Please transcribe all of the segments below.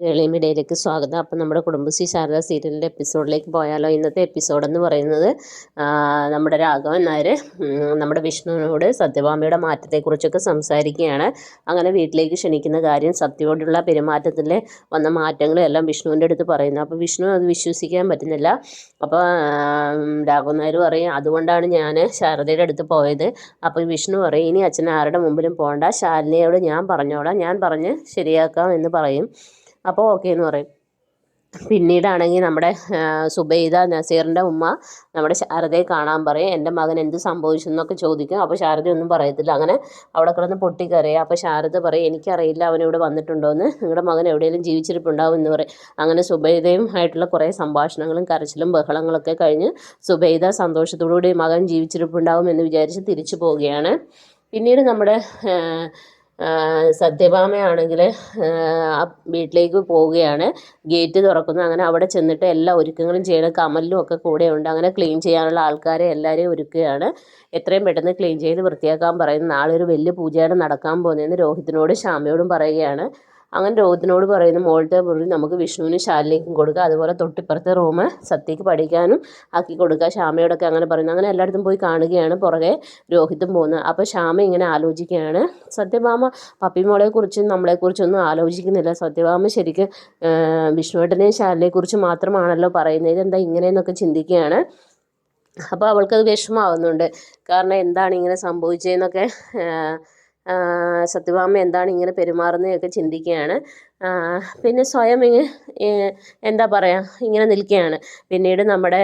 എളിമിടയിലേക്ക് സ്വാഗതം. അപ്പം നമ്മുടെ കുടുംബശ്രീ ശാരദ സീരിയലിന്റെ എപ്പിസോഡിലേക്ക് പോയാലോ. ഇന്നത്തെ എപ്പിസോഡ് എന്ന് പറയുന്നത് നമ്മുടെ രാഘവൻ നായർ നമ്മുടെ വിഷ്ണുവിനോട് സത്യഭാമയുടെ മാറ്റത്തെക്കുറിച്ചൊക്കെ സംസാരിക്കുകയാണ്. അങ്ങനെ വീട്ടിലേക്ക് ക്ഷണിക്കുന്ന കാര്യം സത്യയോടുള്ള പെരുമാറ്റത്തിൽ വന്ന മാറ്റങ്ങളെല്ലാം വിഷ്ണുവിന്റെ അടുത്ത് പറയുന്നു. അപ്പോൾ വിഷ്ണു അത് വിശ്വസിക്കാൻ പറ്റുന്നില്ല. അപ്പോൾ രാഘവൻ നായർ പറയും അതുകൊണ്ടാണ് ഞാൻ ശാരദയുടെ അടുത്ത് പോയത്. അപ്പോൾ വിഷ്ണു പറയും ഇനി അച്ഛൻ ആരുടെ മുമ്പിലും പോകണ്ട ശാലിനിയോട് ഞാൻ പറഞ്ഞോളാം. ഞാൻ പറഞ്ഞ് ശരിയാക്കാം എന്ന് പറയും. അപ്പോൾ ഓക്കെ എന്ന് പറയും. പിന്നീടാണെങ്കിൽ നമ്മുടെ സുബൈദ നസീറിന്റെ ഉമ്മ നമ്മുടെ ശാരദയെ കാണാൻ പറയും. എന്റെ മകൻ എന്ത് സംഭവിച്ചു? എന്നൊക്കെ ചോദിക്കും. അപ്പോൾ ശാരദ ഒന്നും പറയത്തില്ല. അങ്ങനെ അവിടെ കിടന്ന് പൊട്ടിക്കറിയുക അപ്പോൾ ശാരദ പറയും എനിക്കറിയില്ല അവൻ ഇവിടെ വന്നിട്ടുണ്ടോ എന്ന് നിങ്ങളുടെ മകൻ എവിടെയെങ്കിലും ജീവിച്ചിരിപ്പുണ്ടാവും എന്ന് പറയും. അങ്ങനെ സുബൈദയും ആയിട്ടുള്ള കുറേ സംഭാഷണങ്ങളും കരച്ചിലും ബഹളങ്ങളൊക്കെ കഴിഞ്ഞ് സുബൈദ സന്തോഷത്തോടുകൂടി മകൻ ജീവിച്ചിരിപ്പുണ്ടാവും എന്ന് വിചാരിച്ച് തിരിച്ചു പോവുകയാണ്. പിന്നീട് നമ്മുടെ സത്യഭാമയാണെങ്കിൽ വീട്ടിലേക്ക് പോവുകയാണ്. ഗേറ്റ് തുറക്കുന്നു. അങ്ങനെ അവിടെ ചെന്നിട്ട് എല്ലാ ഒരുക്കങ്ങളും ചെയ്യണം. കമലിലും ഒക്കെ കൂടെയുണ്ട്. അങ്ങനെ ക്ലീൻ ചെയ്യാനുള്ള ആൾക്കാരെ എല്ലാവരെയും ഒരുക്കുകയാണ്. എത്രയും പെട്ടെന്ന് ക്ലീൻ ചെയ്ത് വൃത്തിയാക്കാൻ പറയുന്നു. നാളെ ഒരു വലിയ പൂജയാണ് നടക്കാൻ പോകുന്നതെന്ന് രോഹിത്തിനോടും ശ്യാമയോടും പറയുകയാണ്. അങ്ങനെ രോഹിത്തിനോട് പറയുന്നു മോളത്തെ മുറി നമുക്ക് വിഷ്ണുവിനും ശാലിനിക്കും കൊടുക്കുക അതുപോലെ തൊട്ടിപ്പുറത്തെ റൂം സത്യക്ക് പഠിക്കാനും ആക്കി കൊടുക്കുക ശ്യാമയോടൊക്കെ അങ്ങനെ പറയുന്നു. അങ്ങനെ എല്ലായിടത്തും പോയി കാണുകയാണ്. പുറകെ രോഹിത്തും പോകുന്നത് അപ്പോൾ ശ്യാമ ഇങ്ങനെ ആലോചിക്കുകയാണ്. സത്യഭാമ പപ്പിമോളെക്കുറിച്ചും നമ്മളെക്കുറിച്ചൊന്നും ആലോചിക്കുന്നില്ല. സത്യഭാമ ശരിക്കും വിഷ്ണുവേട്ടനെയും ശാലിനെക്കുറിച്ച് മാത്രമാണല്ലോ പറയുന്നത്. ഇതെന്താ ഇങ്ങനെയെന്നൊക്കെ ചിന്തിക്കുകയാണ്. അപ്പോൾ അവൾക്കത് വിഷമാവുന്നുണ്ട് കാരണം എന്താണ് ഇങ്ങനെ സംഭവിച്ചതെന്നൊക്കെ സത്യഭാമ എന്താണ് ഇങ്ങനെ പെരുമാറുന്നതൊക്കെ ചിന്തിക്കുകയാണ്. പിന്നെ സ്വയം ഇങ്ങ് എന്താ പറയുക ഇങ്ങനെ നിൽക്കുകയാണ്. പിന്നീട് നമ്മുടെ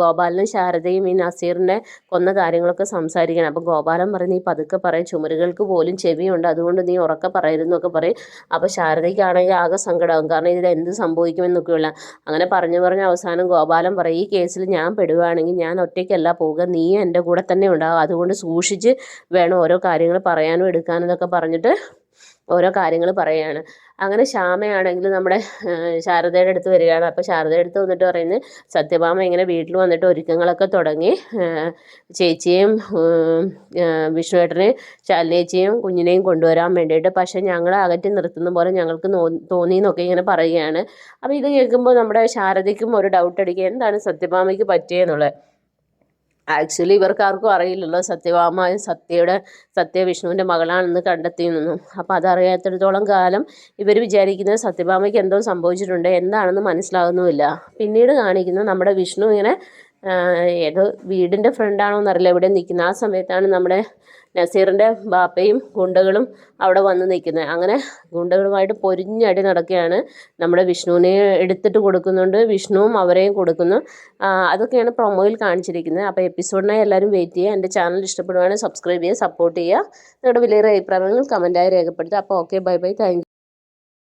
ഗോപാലനും ശാരദയും ഈ നസീറിനെ കൊന്ന കാര്യങ്ങളൊക്കെ സംസാരിക്കണം അപ്പോൾ ഗോപാലൻ പറയുന്നത് ഈ പതുക്കെ പറയും ചുമരുകൾക്ക് പോലും ചെവിയുണ്ട്. അതുകൊണ്ട് നീ ഉറക്കെ പറയരുതെന്നൊക്കെ പറയും. അപ്പോൾ ശാരദയ്ക്കാണെങ്കിൽ ആകെ സങ്കടമാകും കാരണം ഇതിൽ എന്ത് സംഭവിക്കുമെന്നൊക്കെയുള്ള അങ്ങനെ പറഞ്ഞു പറഞ്ഞ് അവസാനം ഗോപാലൻ പറയും ഈ കേസിൽ ഞാൻ പെടുകയാണെങ്കിൽ ഞാൻ ഒറ്റയ്ക്കല്ല പോവുക. നീ എന്റെ കൂടെ തന്നെ ഉണ്ടാവും അതുകൊണ്ട് സൂക്ഷിച്ച് വേണം ഓരോ കാര്യങ്ങൾ പറയാനും എടുക്കാനും എന്നൊക്കെ പറഞ്ഞിട്ട് ഓരോ കാര്യങ്ങൾ പറയുകയാണ് അങ്ങനെ ശ്യാമയാണെങ്കിൽ നമ്മുടെ ശാരദയുടെ അടുത്ത് വരികയാണ്. അപ്പോൾ ശാരദയുടെ അടുത്ത് വന്നിട്ട് പറയുന്നത് സത്യഭാമ ഇങ്ങനെ വീട്ടിൽ വന്നിട്ട് ഒരുക്കങ്ങളൊക്കെ തുടങ്ങി. ചേച്ചിയും വിഷ്ണുവേട്ടനെ ശാലിനേച്ചിയും കുഞ്ഞിനെയും കൊണ്ടുവരാൻ വേണ്ടിയിട്ട്. പക്ഷേ ഞങ്ങളെ അകറ്റി നിർത്തുന്ന പോലെ ഞങ്ങൾക്ക് തോന്നി എന്നൊക്കെ ഇങ്ങനെ പറയുകയാണ്. അപ്പോൾ ഇത് കേൾക്കുമ്പോൾ നമ്മുടെ ശാരദയ്ക്കും ഒരു ഡൗട്ട് അടിക്കുക. എന്താണ് സത്യഭാമയ്ക്ക് പറ്റിയെന്നുള്ളത് ആക്ച്വലി ഇവർക്കാർക്കും അറിയില്ലല്ലോ. സത്യഭാമ സത്യയുടെ സത്യ വിഷ്ണുവിന്റെ മകളാണെന്ന് കണ്ടെത്തിയെന്നൊന്നും അപ്പോൾ അതറിയാത്തിടത്തോളം കാലം ഇവർ വിചാരിക്കുന്നത് സത്യഭാമയ്ക്ക് എന്തോ സംഭവിച്ചിട്ടുണ്ട്. എന്താണെന്ന് മനസ്സിലാകുന്നുമില്ല. പിന്നീട് കാണിക്കുന്നത് നമ്മുടെ വിഷ്ണു ഇങ്ങനെ ഏതോ വീടിന്റെ ഫ്രണ്ടാണോ എന്നറിയില്ല. എവിടെ നിൽക്കുന്നത് ആ സമയത്താണ് നമ്മുടെ നസീറിന്റെ ബാപ്പയും ഗുണ്ടകളും അവിടെ വന്ന് നിൽക്കുന്നത്. അങ്ങനെ ഗുണ്ടകളുമായിട്ട് പൊരിഞ്ഞടി നടക്കുകയാണ്. നമ്മുടെ വിഷ്ണുവിനെ എടുത്തിട്ട് കൊടുക്കുന്നുണ്ട്. വിഷ്ണുവും അവരെയും കൊടുക്കുന്നു. അതൊക്കെയാണ് പ്രൊമോയിൽ കാണിച്ചിരിക്കുന്നത്. അപ്പോൾ എപ്പിസോഡിനായി എല്ലാവരും വെയിറ്റ് ചെയ്യുക. എന്റെ ചാനൽ ഇഷ്ടപ്പെടുവാണെങ്കിൽ സബ്സ്ക്രൈബ് ചെയ്യുക സപ്പോർട്ട് ചെയ്യുക. നിങ്ങളുടെ വലിയ അഭിപ്രായങ്ങൾ കമന്റായി രേഖപ്പെടുത്തുക. അപ്പോൾ ഓക്കെ ബൈ ബൈ താങ്ക്